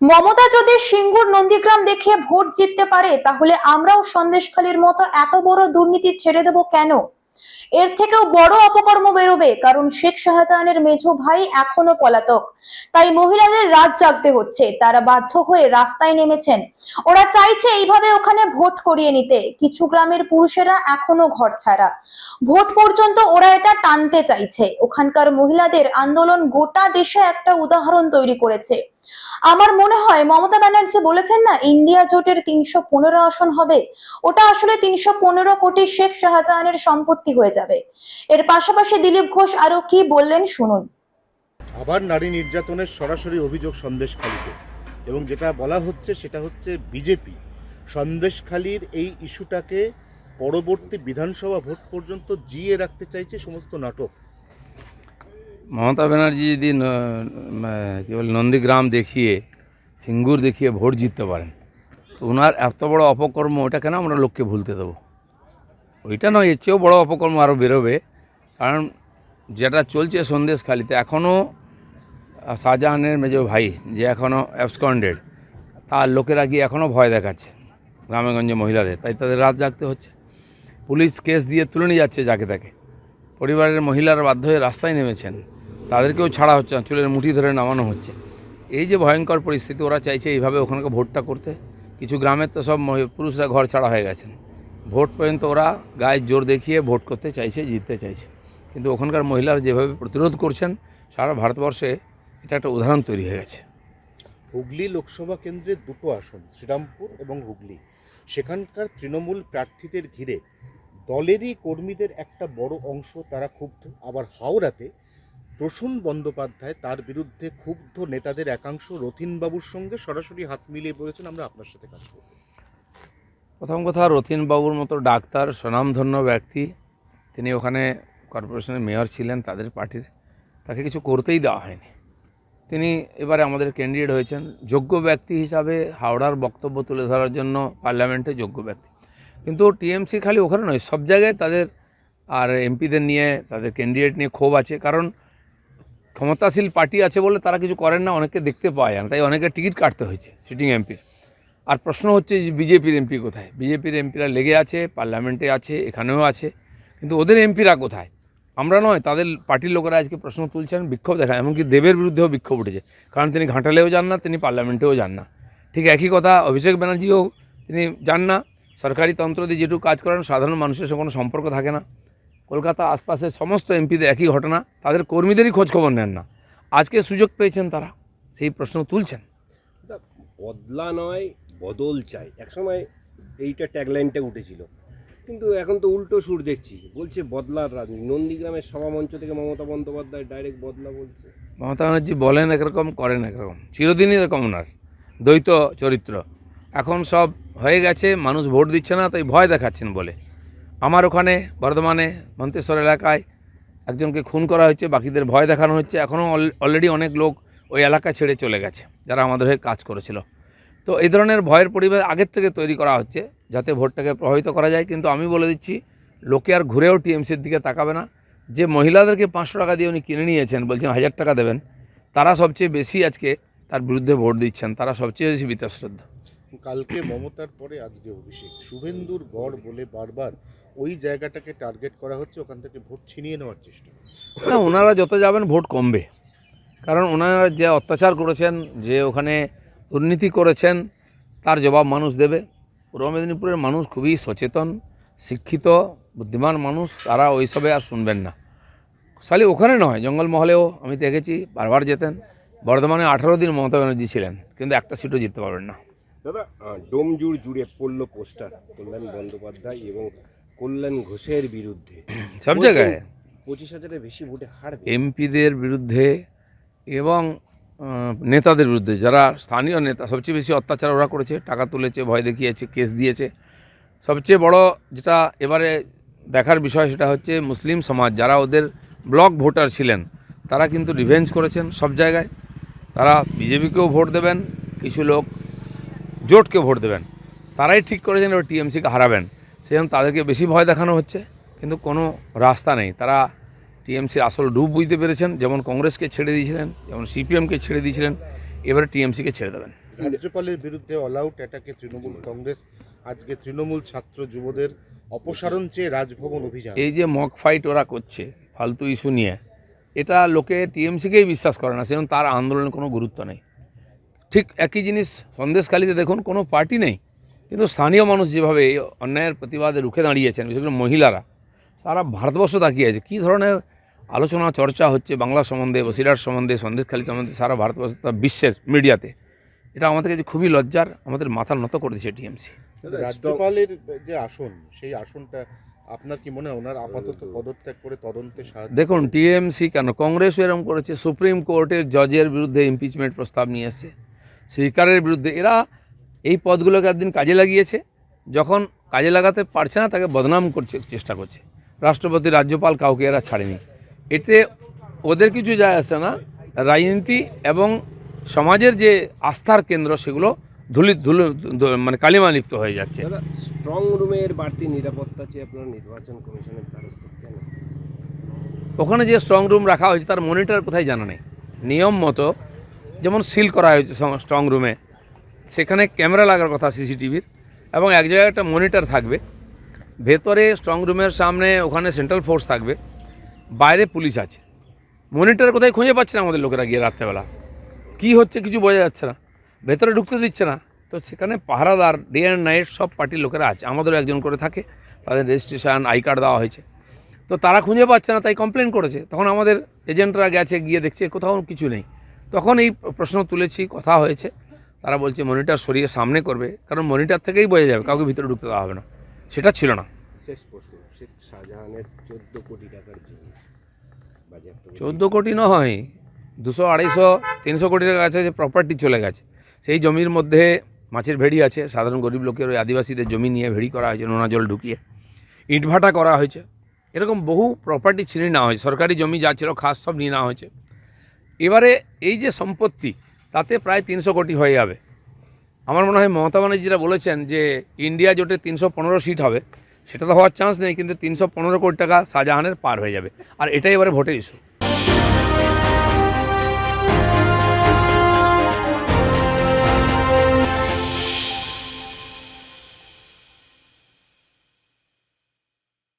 মমতা যদি সিঙ্গুর নন্দীগ্রাম দেখে ভোট জিততে পারে, তাহলে আমরাও সন্দেশখালীর মতো এত বড় দুর্নীতি ছেড়ে দেব কেন? এর থেকেও বড় অপকর্ম বেরোবে, কারণ শেখ শাহজাহানের মেঝো ভাই এখনও পলাতক। তাই মহিলাদের রাত জাগতে হচ্ছে, তারা বাধ্য হয়ে রাস্তায় নেমেছেন। ওরা চাইছে এইভাবে ওখানে ভোট করিয়ে নিতে, কিছু গ্রামের পুরুষেরা এখনও ঘর ছাড়া। ভোট পর্যন্ত ওরা এটা টানতে চাইছে। ওখানকার মহিলাদের আন্দোলন গোটা দেশে একটা উদাহরণ তৈরি করেছে। আমার মনে হয় মমতা ব্যানার্জি বলেছেন না, ইন্ডিয়া জোটের তিনশো পনেরো আসন হবে। ওটা আসলে তিনশো পনেরো কোটি শেখ শাহজাহানের সম্পত্তি হয়ে যাবে। এর পাশাপাশি দিলীপ ঘোষ আরও কি বললেন শুনুন। আবার নারী নির্যাতনের সরাসরি অভিযোগ সন্দেশখালীতে। এবং যেটা বলা হচ্ছে সেটা হচ্ছে বিজেপি। সন্দেশখালীর এই ইস্যুটাকে পরবর্তী বিধানসভা ভোট পর্যন্ত জিয়ে রাখতে চাইছে সমস্ত নাটক। মমতা ব্যানার্জি যদি কী বলে, নন্দীগ্রাম দেখিয়ে, সিঙ্গুর দেখিয়ে ভোট জিততে পারেন, তো ওনার এত বড় অপকর্ম, ওটা কেন আমরা লোককে ভুলতে দেবো? ওইটা নয়, এর চেয়েও বড় অপকর্ম আরও বেরোবে, কারণ যেটা চলছে সন্দেশখালিতে এখনও শাহজাহানের মেজো ভাই, যে এখনও অ্যাবসকন্ডেড তার লোকেরা গিয়ে এখনও ভয় দেখাচ্ছে, গ্রামেগঞ্জে মহিলাদের, তাই তাদের রাত জাগতে হচ্ছে। পুলিশ কেস দিয়ে তুলে নিয়ে যাচ্ছে যাকে তাকে। পরিবারের মহিলারা বাধ্য হয়ে রাস্তায় নেমেছেন। তাদেরকেও ছাড়া হচ্ছে না, চুলের মুঠি ধরে নামানো হচ্ছে। এই যে ভয়ঙ্কর পরিস্থিতি, ওরা চাইছে এইভাবে ওখানকে ভোটটা করতে। কিছু গ্রামের তো সব পুরুষরা ঘর ছাড়া হয়ে গেছেন। ভোট পর্যন্ত ওরা গায়ের জোর দেখিয়ে ভোট করতে চাইছে, জিততে চাইছে। কিন্তু ওখানকার মহিলারা যেভাবে প্রতিরোধ করছেন, সারা ভারতবর্ষে এটা একটা উদাহরণ তৈরি হয়ে গেছে। হুগলি লোকসভা কেন্দ্রের দুটো আসন, শ্রীরামপুর এবং হুগলি। সেখানকার তৃণমূল প্রার্থীদের ঘিরে দলেরই কর্মীদের একটা বড় অংশ তারা ক্ষুব্ধ। আবার হাওড়াতে প্রসূন বন্দ্যোপাধ্যায় তার বিরুদ্ধে ক্ষুব্ধ নেতাদের একাংশ রথিনবাবুর সঙ্গে সরাসরি হাত মিলিয়ে বলেছেন, আমরা আপনার সাথে কাজ করব। প্রথম কথা, রথিনবাবুর মতো ডাক্তার, স্বনামধন্য ব্যক্তি, তিনি ওখানে কর্পোরেশনের মেয়র ছিলেন, তাদের পার্টির, তাকে কিছু করতেই দেওয়া হয়নি। তিনি এবারে আমাদের ক্যান্ডিডেট হয়েছেন, যোগ্য ব্যক্তি হিসাবে হাওড়ার বক্তব্য তুলে ধরার জন্য পার্লামেন্টে যোগ্য ব্যক্তি। কিন্তু টিএমসি খালি ওখানে নয়, সব জায়গায় তাদের আর এমপিদের নিয়ে, তাদের ক্যান্ডিডেট নিয়ে ক্ষোভ আছে, কারণ ক্ষমতাশীল পার্টি আছে বলে তারা কিছু করেন না অনেকে দেখতে পাওয়া যায় না। তাই অনেকে টিকিট কাটতে হয়েছে সিটিং এমপির আর প্রশ্ন হচ্ছে যে বিজেপির এমপি কোথায়? বিজেপির এমপিরা লেগে আছে, পার্লামেন্টে আছে, এখানেও আছে, কিন্তু ওদের এমপিরা কোথায়? আমরা নয়, তাদের পার্টির লোকেরা আজকে প্রশ্ন তুলছেন, বিক্ষোভ দেখায়, এমনকি দেবের বিরুদ্ধেও বিক্ষোভ উঠেছে। কারণ তিনি ঘাটালেও যান না, তিনি পার্লামেন্টেও যান না। ঠিক একই কথা, অভিষেক ব্যানার্জিও তিনি যান না। সরকারি তন্ত্র দিয়ে যেটুকু কাজ করেন, সাধারণ মানুষের সঙ্গে কোনো সম্পর্ক থাকে না। কলকাতা আশপাশের সমস্ত এমপিদের একই ঘটনা তাদের কর্মীদেরই খোঁজখবর নেন না। আজকে সুযোগ পেয়েছেন তারা সেই প্রশ্ন তুলছেন। বদলা নয় বদল চাই। একসময় এইটা ট্যাগলাইনটা উঠেছিল। কিন্তু এখন তো উল্টো সুর দেখছি। বলছে বদলার রাজনীতি। নন্দীগ্রামের সভামঞ্চ থেকে মমতা বন্দ্যোপাধ্যায় ডাইরেক্ট বদলা বলছে। মমতা ব্যানার্জি বলেন একরকম করেন একরকম। চিরদিনই এরকম ওনার। দ্বৈত চরিত্র। এখন সব হয়ে গেছে মানুষ ভোট দিচ্ছে না তাই ভয় দেখাচ্ছেন বলে। আমার ওখানে, বর্ধমানে, মন্তেশ্বর এলাকায় একজনকে খুন করা হচ্ছে বাকিদের ভয় দেখানো হচ্ছে। এখনও অলরেডি অনেক লোক ওই এলাকা ছেড়ে চলে গেছে, যারা আমাদের হয়ে কাজ করেছিল। তো এই ধরনের ভয়ের পরিবেশ আগের থেকে তৈরি করা হচ্ছে, যাতে ভোটটাকে প্রভাবিত করা যায়। কিন্তু আমি বলে দিচ্ছি, লোকে আর ঘুরেও টিএমসির দিকে তাকাবে না। যে মহিলাদেরকে পাঁচশো টাকা দিয়ে উনি কিনে নিয়েছেন, বলছেন হাজার টাকা দেবেন, তারা সবচেয়ে বেশি আজকে তার বিরুদ্ধে ভোট দিচ্ছেন, তারা সবচেয়ে বেশি বিতশ্রদ্ধ। কালকে মমতার পরে আজকে অভিষেক। শুভেন্দুর গড় বলে বারবার ওই জায়গাটাকে টার্গেট করা হচ্ছে, ওখান থেকে ভোট ছিনিয়ে নেওয়ার চেষ্টা। না, ওনারা যত যাবেন, ভোট কমবে। কারণ ওনারা যে অত্যাচার করেছেন, যে ওখানে দুর্নীতি করেছেন, তার জবাব মানুষ দেবে। পূর্ব মেদিনীপুরের মানুষ খুবই সচেতন, শিক্ষিত, বুদ্ধিমান মানুষ, তারা ওইসবে আর শুনবেন না। খালি ওখানে নয়, জঙ্গলমহলেও আমি দেখেছি, বারবার যেতেন। বর্ধমানে আঠারো দিন মমতা ব্যানার্জি ছিলেন, কিন্তু একটা সিটও জিততে পারবেন না। দাদা আহ, ডোমজুড় জুড়ে পড়ল পোস্টার কল্যাণ বন্দ্যোপাধ্যায় এবং কল্যাণ ঘোষের বিরুদ্ধে। সব জায়গায়? পঁচিশ হাজারের বেশি ভোটে হারবে এমপিদের বিরুদ্ধে এবং নেতাদের বিরুদ্ধে যারা স্থানীয় নেতা সবচেয়ে বেশি অত্যাচার ওরা করেছে টাকা তুলেছে ভয় দেখিয়েছে কেস দিয়েছে। সবচেয়ে বড় যেটা এবারে দেখার বিষয় সেটা হচ্ছে মুসলিম সমাজ যারা ওদের ব্লক ভোটার ছিলেন তারা কিন্তু রিভেঞ্জ করেছেন সব জায়গায়। তারা বিজেপিকেও ভোট দেবেন কিছু লোক জোটকে ভোট দেবেন। তারাই ঠিক করেছেন এবার টিএমসিকে হারাবেন। সেজন্য তাদেরকে বেশি ভয় দেখানো হচ্ছে। কিন্তু কোনো রাস্তা নেই। তারা টিএমসির আসল ডুব বুঝতে পেরেছেন। যেমন কংগ্রেসকে ছেড়ে দিয়েছিলেন যেমন সিপিএমকে ছেড়ে দিয়েছিলেন এবারে টিএমসিকে ছেড়ে দেবেন। রাজ্যপালের বিরুদ্ধে অল আউট অ্যাটাকে তৃণমূল কংগ্রেস। আজকে তৃণমূল ছাত্র যুবদের অপসারণ চেয়ে রাজভবন অভিযান। এই যে মক ফাইট ওরা করছে ফালতু ইস্যু নিয়ে এটা লোকে টিএমসিকেই বিশ্বাস করে না। সেজন্য তার আন্দোলনের কোনো গুরুত্ব নেই। ঠিক একই জিনিস সন্দেশখালিতে দেখুন কোনো পার্টি নেই। কিন্তু স্থানীয় মানুষ যেভাবে এই অন্যায়ের প্রতিবাদে রুখে দাঁড়িয়েছেন বিশেষ করে মহিলারা সারা ভারতবর্ষ তাকিয়ে আছে। কী ধরনের আলোচনা চর্চা হচ্ছে বাংলা সম্বন্ধে বসিরার সম্বন্ধে সন্দেশখালী সম্বন্ধে সারা ভারতবর্ষ বিশ্বের মিডিয়াতে? এটা আমাদের কাছে খুবই লজ্জার আমাদের মাথা নত করে দিচ্ছে টিএমসি রাজ্যপালের যে আসন সেই আসনটা আপনার কি মনে হয় ওনার আপাতত পদত্যাগ করে তদন্তে সাহায্য দেখুন টিএমসি কেন? কংগ্রেসও এরকম করেছে সুপ্রিম কোর্টের জজের বিরুদ্ধে ইমপিচমেন্ট প্রস্তাব নিয়ে এসছে। স্পিকারের বিরুদ্ধে এরা এই পদগুলোকে একদিন কাজে লাগিয়েছে। যখন কাজে লাগাতে পারছে না তাকে বদনাম করছে চেষ্টা করছে। রাষ্ট্রপতি রাজ্যপাল কাউকে এরা ছাড়েনি। এতে ওদের কিছু যায় আসে না। রাজনীতি এবং সমাজের যে আস্থার কেন্দ্র সেগুলো ধুলি ধুলো মানে কালিমা লিপ্ত হয়ে যাচ্ছে। স্ট্রং রুমের বাড়তি নিরাপত্তা চেয়ে আপনার নির্বাচন কমিশনের দ্বারস্থ ওখানে যে স্ট্রং রুম রাখা হয়েছে তার মনিটর কোথায় জানা নেই। নিয়ম মতো যেমন সিল করা হয়েছে স্ট্রং রুমে সেখানে ক্যামেরা লাগার কথা সিসিটিভির এবং এক জায়গায় একটা মনিটর থাকবে। ভেতরে স্ট্রং রুমের সামনে ওখানে সেন্ট্রাল ফোর্স থাকবে। বাইরে পুলিশ আছে। মনিটর কোথায় খুঁজে পাচ্ছে না আমাদের লোকেরা গিয়ে রাত্রেবেলা। কী হচ্ছে কিছু বোঝা যাচ্ছে না। ভেতরে ঢুকতে দিচ্ছে না। তো সেখানে পাহারাদার ডে অ্যান্ড নাইট সব পার্টির লোকেরা আছে। আমাদেরও একজন করে থাকে। তাদের রেজিস্ট্রেশন আই কার্ড দেওয়া হয়েছে। তো তারা খুঁজে পাচ্ছে না, তাই কমপ্লেন করেছে। তখন আমাদের এজেন্টরা গেছে, গিয়ে দেখছে, কোথাও কিছু নেই। তখন এই প্রশ্ন তুলেছি কথা হয়েছে। তারা বলছে মনিটার সরিয়ে সামনে করবে। কারণ মনিটার থেকেই বোঝা যাবে কাউকে ভিতরে ঢুকতে দেওয়া হবে না। সেটা ছিল না। শেষ প্রশ্ন শেখ শাহজাহানের চোদ্দ কোটি টাকার জমি চোদ্দ কোটি নয় দুশো আড়াইশো তিনশো কোটি টাকা কাছে যে প্রপার্টি চলে গেছে। সেই জমির মধ্যে মাছের ভেড়ি আছে সাধারণ গরিব লোকের ওই আদিবাসীদের জমি নিয়ে ভেড়ি করা হয়েছে নোনা জল ঢুকিয়ে। ইটভাটা করা হয়েছে। এরকম বহু প্রপার্টি ছিনিয়ে নেওয়া হয়েছে। সরকারি জমি যা ছিল খাস সব নিয়ে নেওয়া হয়েছে। এবারে এই যে সম্পত্তি, তাতে প্রায় তিনশো কোটি হয়ে যাবে। আমার মনে হয় মমতা ব্যানার্জিরা বলেছেন যে ইন্ডিয়া জোটে তিনশো পনেরো সিট হবে, সেটা তো হওয়ার চান্স নেই, কিন্তু তিনশো পনেরো কোটি টাকা শাহজাহানের পার হয়ে যাবে। আর এটাই এবারে ভোটের ইস্যু